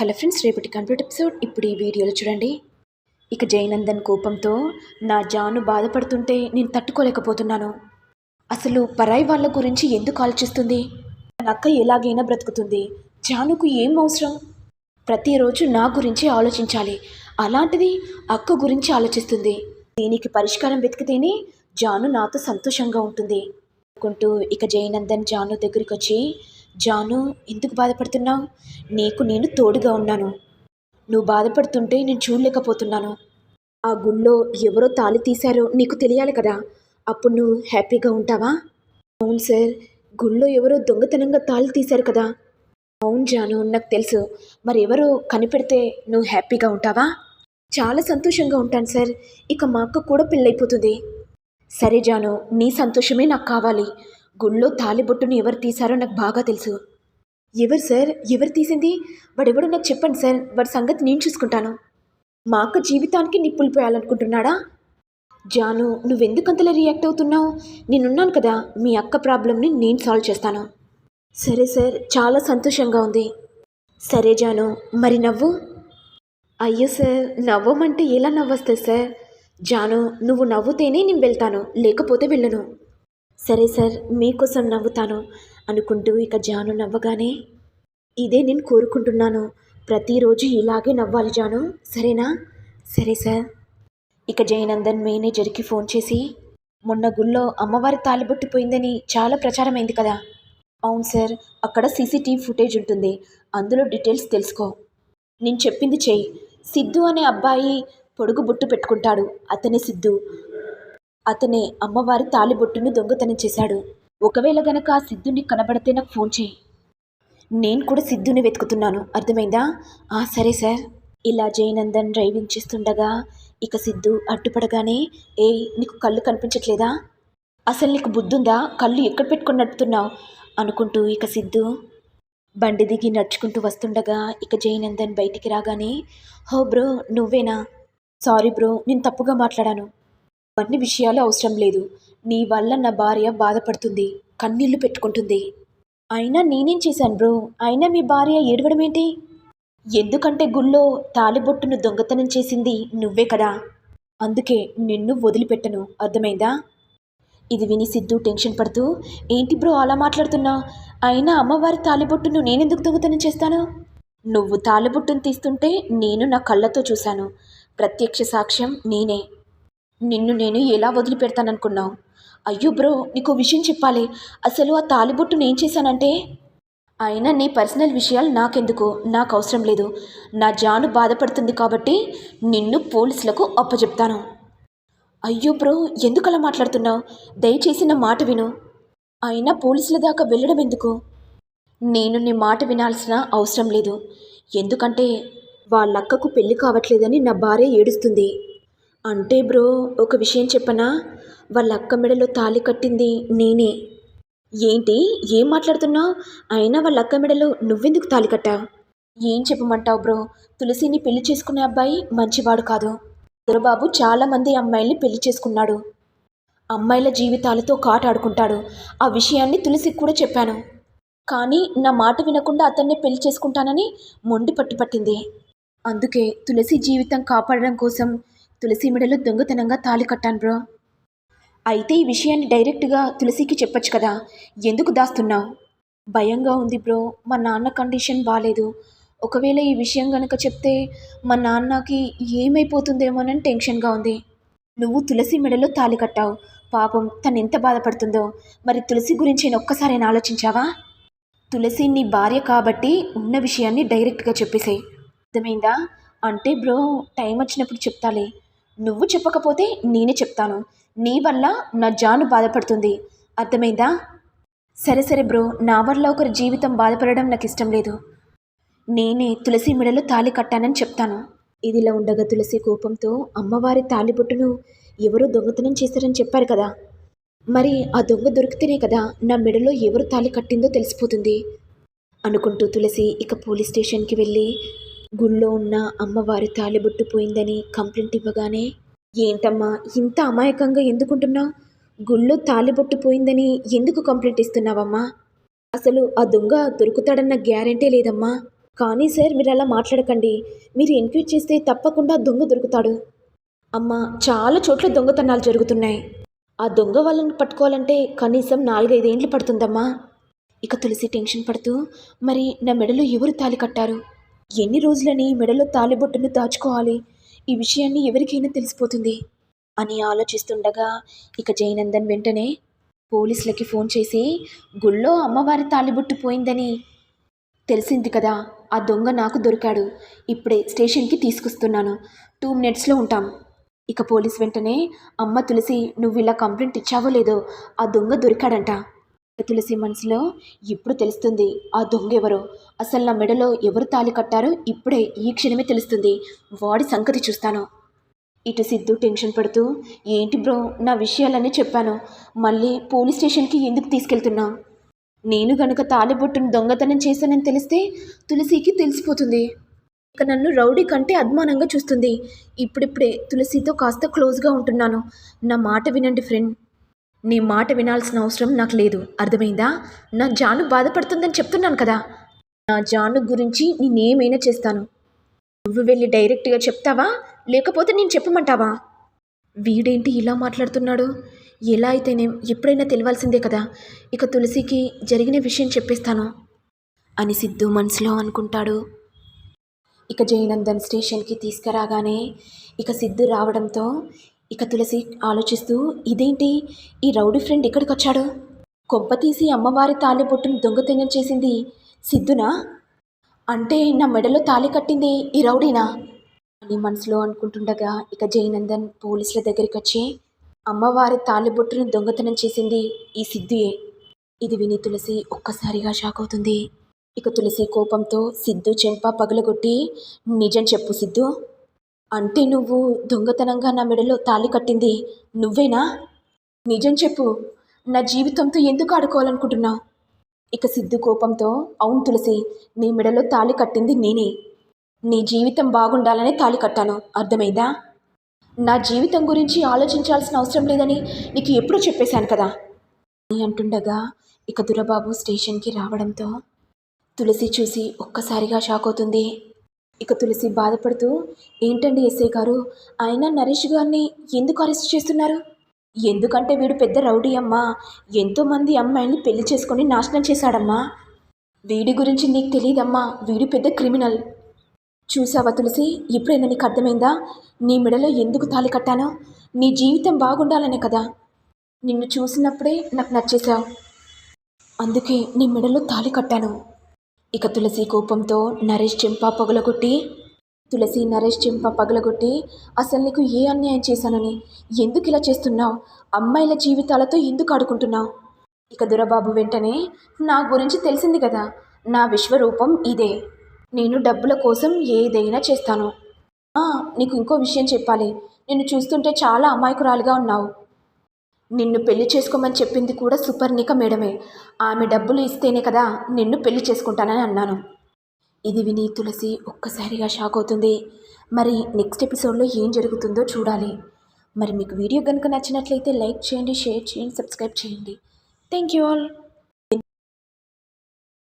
Hello friends రేపటి complete episode. ఇప్పుడు ఈ వీడియోలో చూడండి. ఇక జయనందన్ కోపంతో నా జాను బాధపడుతుంటే నేను తట్టుకోలేకపోతున్నాను. అసలు పరాయి వాళ్ళ గురించి ఎందుకు ఆలోచిస్తుంది? తన అక్క ఎలాగైనా బ్రతుకుతుంది. జానుకు ఏం అవసరం? ప్రతిరోజు నా గురించి ఆలోచించాలి. అలాంటిది అక్క గురించి ఆలోచిస్తుంది. దీనికి పరిష్కారం వెతికితేనే జాను నాతో సంతోషంగా ఉంటుంది. అనుకుంటూ ఇక జయనందన్ జాను దగ్గరికి వచ్చి జాను ఎందుకు బాధపడుతున్నావు? నీకు నేను తోడుగా ఉన్నాను. నువ్వు బాధపడుతుంటే నేను చూడలేకపోతున్నాను. ఆ గుళ్ళో ఎవరో తాళి తీశారో నీకు తెలియాలి కదా. అప్పుడు నువ్వు హ్యాపీగా ఉంటావా? అవును సార్ గుళ్ళో ఎవరో దొంగతనంగా తాళి తీశారు కదా. అవును జాను నాకు తెలుసు. మరి ఎవరో కనిపెడితే నువ్వు హ్యాపీగా ఉంటావా? చాలా సంతోషంగా ఉంటాను సార్. ఇక మా అక్క కూడా పెళ్ళైపోతుంది. సరే జాను నీ సంతోషమే నాకు కావాలి. గుళ్ళో తాలిబొట్టును ఎవరు తీశారో నాకు బాగా తెలుసు. ఎవరు సార్? ఎవరు తీసింది? వాడెవడో నాకు చెప్పండి సార్. వాడి సంగతి నేను చూసుకుంటాను. మా అక్క జీవితానికి నిప్పులు పోయాలనుకుంటున్నాడా? జాను నువ్వెందుకంతలా రియాక్ట్ అవుతున్నావు? నేనున్నాను కదా. మీ అక్క ప్రాబ్లమ్ని నేను సాల్వ్ చేస్తాను. సరే సార్. చాలా సంతోషంగా ఉంది. సరే జాను. మరి నవ్వు? అయ్యో సార్. నవ్వమంటే ఎలా నవ్వొస్తుంది సార్? జాను నువ్వు నవ్వుతేనే నేను వెళ్తాను. లేకపోతే వెళ్ళను. సరే సార్ మీకోసం నవ్వుతాను అనుకుంటూ ఇక జాను నవ్వగానే ఇదే నేను కోరుకుంటున్నాను. ప్రతిరోజు ఇలాగే నవ్వాలి జాను సరేనా? సరే సార్. ఇక జయనందన్ మేనేజర్కి ఫోన్ చేసి మొన్న గుళ్ళో అమ్మవారి తాలిబొట్టు పోయిందని చాలా ప్రచారమైంది కదా. అవును సార్ అక్కడ సీసీటీవీ ఫుటేజ్ ఉంటుంది. అందులో డీటెయిల్స్ తెలుసుకో. నేను చెప్పింది చెయ్యి. సిద్ధు అనే అబ్బాయి పొడుగు బొట్టు పెట్టుకుంటాడు. అతనే సిద్ధు. అతనే అమ్మవారి తాలిబొట్టును దొంగతనం చేశాడు. ఒకవేళ గనక ఆ సిద్ధుని కనబడితే నాకు ఫోన్ చేయి. నేను కూడా సిద్ధుని వెతుకుతున్నాను. అర్థమైందా? ఆ సరే సార్. ఇలా జయనందన్ డ్రైవింగ్ చేస్తుండగా ఇక సిద్ధు అడ్డుపడగానే ఏ నీకు కళ్ళు కనిపించట్లేదా? అసలు నీకు బుద్ధుందా? కళ్ళు ఎక్కడ పెట్టుకుని నడుపుతున్నావు? అనుకుంటూ ఇక సిద్ధు బండి దిగి నడుచుకుంటూ వస్తుండగా ఇక జయనందన్ బయటికి రాగానే హో బ్రో నువ్వేనా? సారీ బ్రో నేను తప్పుగా మాట్లాడాను. అన్ని విషయాలు అవసరం లేదు. నీ వల్ల నా భార్య బాధపడుతుంది. కన్నీళ్ళు పెట్టుకుంటుంది. అయినా నేనేం చేశాను బ్రో? అయినా మీ భార్య ఏడవడం ఏంటి? ఎందుకంటే గుళ్ళో తాలిబొట్టును దొంగతనం చేసింది నువ్వే కదా. అందుకే నిన్ను వదిలిపెట్టను. అర్థమైందా? ఇది విని సిద్ధు టెన్షన్ పడుతూ ఏంటి బ్రో అలా మాట్లాడుతున్నావు అయినా అమ్మవారి తాలిబొట్టును నేనెందుకు దొంగతనం చేస్తాను? నువ్వు తాలిబొట్టును తీస్తుంటే నేను నా కళ్ళతో చూశాను. ప్రత్యక్ష సాక్ష్యం నేనే. నిన్ను నేను ఎలా వదిలిపెడతాననుకున్నావు? అయ్యో బ్రో నీకు విషయం చెప్పాలి. అసలు ఆ తాలిబొట్టు నేను చేశానంటే? అయినా నీ పర్సనల్ విషయాలు నాకెందుకు? నాకు అవసరం లేదు. నా జాను బాధపడుతుంది కాబట్టి నిన్ను పోలీసులకు అప్పచెప్తాను అయ్యో బ్రో ఎందుకలా మాట్లాడుతున్నావు? దయచేసి నా మాట విను. అయినా పోలీసుల దాకా వెళ్ళడం ఎందుకు? నేను నీ మాట వినాల్సిన అవసరం లేదు. ఎందుకంటే వాళ్ళక్కకు పెళ్ళి కావట్లేదని నా భార్య ఏడుస్తుంది. అంటే బ్రో ఒక విషయం చెప్పనా? వాళ్ళ అక్క మెడలో తాళి కట్టింది నేనే. ఏంటి? ఏం మాట్లాడుతున్నావు? అయినా వాళ్ళ అక్క మెడలో నువ్వెందుకు తాళి కట్టావు ఏం చెప్పమంటావు బ్రో? తులసిని పెళ్ళి చేసుకునే అబ్బాయి మంచివాడు కాదు. దురబాబు చాలామంది అమ్మాయిల్ని పెళ్ళి చేసుకున్నాడు. అమ్మాయిల జీవితాలతో కాటాడుకుంటాడు ఆ విషయాన్ని తులసికి కూడా చెప్పాను. కానీ నా మాట వినకుండా అతన్ని పెళ్ళి చేసుకుంటానని మొండి పట్టుపట్టింది అందుకే తులసి జీవితం కాపాడడం కోసం తులసి మెడలో దొంగతనంగా తాళి కట్టాను బ్రో. అయితే ఈ విషయాన్ని డైరెక్ట్గా తులసికి చెప్పొచ్చు కదా? ఎందుకు దాస్తున్నావు? భయంగా ఉంది బ్రో. మా నాన్న కండిషన్ బాగాలేదు ఒకవేళ ఈ విషయం గనక చెప్తే మా నాన్నకి ఏమైపోతుందేమోనని టెన్షన్గా ఉంది. నువ్వు తులసి మెడలో తాళి కట్టావు. పాపం తను ఎంత బాధపడుతుందో. మరి తులసి గురించి నేను ఒక్కసారైనా ఆలోచించావా? తులసి నీ భార్య కాబట్టి ఉన్న విషయాన్ని డైరెక్ట్గా చెప్పేసేయ్. అర్థమైందా? అంటే బ్రో టైం వచ్చినప్పుడు చెప్తాలే. నువ్వు చెప్పకపోతే నేనే చెప్తాను. నీ వల్ల నా జాను బాధపడుతుంది. అర్థమైందా? సరే సరే బ్రో. నా వల్ల ఒకరి జీవితం బాధపడడం నాకు ఇష్టం లేదు. నేనే తులసి మెడలో తాళి కట్టానని చెప్తాను. ఇదిలా ఉండగా తులసి కోపంతో అమ్మవారి తాళిబొట్టును ఎవరో దొంగతనం చేశారని చెప్పారు కదా. మరి ఆ దొంగ దొరికితేనే కదా నా మెడలో ఎవరు తాళి కట్టిందో తెలిసిపోతుంది. అనుకుంటూ తులసి ఇక పోలీస్ స్టేషన్కి వెళ్ళి గుళ్ళో ఉన్న అమ్మవారి తాలిబొట్టు పోయిందని కంప్లైంట్ ఇవ్వగానే ఏంటమ్మా ఇంత అమాయకంగా ఎందుకుంటున్నావు? గుళ్ళో తాలిబొట్టు పోయిందని ఎందుకు కంప్లైంట్ ఇస్తున్నావమ్మా? అసలు ఆ దొంగ దొరుకుతాడన్న గ్యారంటీ లేదమ్మా. కానీ సార్ మీరు అలా మాట్లాడకండి. మీరు ఎంక్వైరీ చేస్తే తప్పకుండా దొంగ దొరుకుతాడు. అమ్మ చాలా చోట్ల దొంగతనాలు జరుగుతున్నాయి. ఆ దొంగ వాళ్ళని పట్టుకోవాలంటే కనీసం నాలుగైదేండ్లు పడుతుందమ్మా. ఇక తులసి టెన్షన్ పడుతూ మరి నా మెడలో ఎవరు తాలి కట్టారు? ఎన్ని రోజులని మెడలో తాలిబొట్టును దాచుకోవాలి? ఈ విషయాన్ని ఎవరికైనా తెలిసిపోతుంది. అని ఆలోచిస్తుండగా ఇక జయనందన్ వెంటనే పోలీసులకి ఫోన్ చేసి గుళ్ళో అమ్మవారి తాలిబొట్టు పోయిందని తెలిసింది కదా ఆ దొంగ నాకు దొరికాడు. ఇప్పుడే స్టేషన్కి తీసుకొస్తున్నాను. టూ మినిట్స్లో ఉంటాం. ఇక పోలీస్ వెంటనే అమ్మ తులసి నువ్వు ఇలా కంప్లైంట్ ఇచ్చావో లేదో ఆ దొంగ దొరికాడంట. తులసి మనసులో ఇప్పుడు తెలుస్తుంది ఆ దొంగ ఎవరో? అసలు నా మెడలో ఎవరు తాలి కట్టారో ఇప్పుడే ఈ క్షణమే తెలుస్తుంది. వాడి సంగతి చూస్తాను. ఇటు సిద్ధు టెన్షన్ పడుతూ ఏంటి బ్రో నా విషయాలన్నీ చెప్పాను. మళ్ళీ పోలీస్ స్టేషన్కి ఎందుకు తీసుకెళ్తున్నా? నేను గనుక తాలిబొట్టును దొంగతనం చేశానని తెలిస్తే తులసికి తెలిసిపోతుంది. ఇక నన్ను రౌడీ కంటే అద్మానంగా చూస్తుంది. ఇప్పుడిప్పుడే తులసితో కాస్త క్లోజ్గా ఉంటున్నాను. నా మాట వినండి ఫ్రెండ్. నీ మాట వినాల్సిన అవసరం నాకు లేదు. అర్థమైందా? నా జాను బాధపడుతుందని చెప్తున్నాను కదా. నా జాను గురించి నేనేమైనా చేస్తాను? నువ్వు వెళ్ళి డైరెక్ట్గా చెప్తావా? లేకపోతే నేను చెప్పమంటావా? వీడేంటి ఇలా మాట్లాడుతున్నాడు? ఎలా అయితేనేం ఎప్పుడైనా తెలియాల్సిందే కదా? ఇక తులసికి జరిగిన విషయం చెప్పేస్తాను అని సిద్ధు మనసులో అనుకుంటాడు. ఇక జయనందన్ స్టేషన్కి తీసుకురాగానే ఇక సిద్ధు రావడంతో ఇక తులసి ఆలోచిస్తూ ఇదేంటి? ఈ రౌడీ ఫ్రెండ్ ఇక్కడికి వచ్చాడు కొబ్బ తీసి అమ్మవారి తాలిబొట్టును దొంగతనం చేసింది. సిద్ధునా? అంటే నా మెడలో తాళి కట్టింది ఈ రౌడీనా? అని మనసులో అనుకుంటుండగా ఇక జయనందన్ పోలీసుల దగ్గరికి వచ్చి అమ్మవారి తాళిబొట్టును దొంగతనం చేసింది ఈ సిద్ధుయే. ఇది విని తులసి ఒక్కసారిగా షాక్ అవుతుంది. ఇక తులసి కోపంతో సిద్ధు చెంప పగలగొట్టి నిజం చెప్పు సిద్ధు. అంటే నువ్వు దొంగతనంగా నా మెడలో తాళి కట్టింది నువ్వేనా? నిజం చెప్పు. నా జీవితంతో ఎందుకు ఆడుకోవాలనుకుంటున్నావు? ఇక సిద్ధు కోపంతో అవును తులసి నీ మెడలో తాళి కట్టింది నేనే. నీ జీవితం బాగుండాలనే తాళి కట్టాను. అర్థమైందా? నా జీవితం గురించి ఆలోచించాల్సిన అవసరం లేదని నీకు ఎప్పుడూ చెప్పేశాను కదా. అని అంటుండగా ఇక దురబాబు స్టేషన్కి రావడంతో తులసి చూసి ఒక్కసారిగా షాక్ అవుతుంది. ఇక తులసి బాధపడుతూ ఏంటండి ఎస్ఐ గారు ఆయన నరేష్ గారిని ఎందుకు అరెస్ట్ చేస్తున్నారు? ఎందుకంటే వీడు పెద్ద రౌడీ అమ్మా. ఎంతోమంది అమ్మాయిల్ని పెళ్ళి చేసుకొని నాశనం చేశాడమ్మా. వీడి గురించి నీకు తెలియదమ్మా వీడు పెద్ద క్రిమినల్. చూసావా తులసి? ఇప్పుడైనా నీకు అర్థమైందా? నీ మెడలో ఎందుకు తాళి కట్టానో? నీ జీవితం బాగుండాలనే కదా. నిన్ను చూసినప్పుడే నాకు నచ్చేశావు అందుకే నీ మెడలో తాళి కట్టాను. ఇక తులసి కోపంతో నరేష్ చెంపా పొగలగొట్టి తులసి నరేష్ చెంప పగలగొట్టి అసలు నీకు ఏ అన్యాయం చేశానని? ఎందుకు ఇలా చేస్తున్నావు? అమ్మాయిల జీవితాలతో ఎందుకు ఆడుకుంటున్నావు? ఇక దురబాబు వెంటనే నా గురించి తెలిసింది కదా. నా విశ్వరూపం ఇదే. నేను డబ్బుల కోసం ఏదైనా చేస్తాను. నీకు ఇంకో విషయం చెప్పాలి. నిన్ను చూస్తుంటే చాలా అమాయకురాలుగా ఉన్నావు. నిన్ను పెళ్ళి చేసుకోమని చెప్పింది కూడా సుపర్ణిక మేడమే. ఆమె డబ్బులు ఇస్తేనే కదా నిన్ను పెళ్ళి చేసుకుంటానని అన్నాను. ఇది విని తులసి ఒక్కసారిగా షాక్ అవుతుంది. మరి నెక్స్ట్ ఎపిసోడ్లో ఏం జరుగుతుందో చూడాలి. మరి మీకు వీడియో కనుక నచ్చినట్లయితే లైక్ చేయండి షేర్ చేయండి సబ్స్క్రైబ్ చేయండి. Thank you all.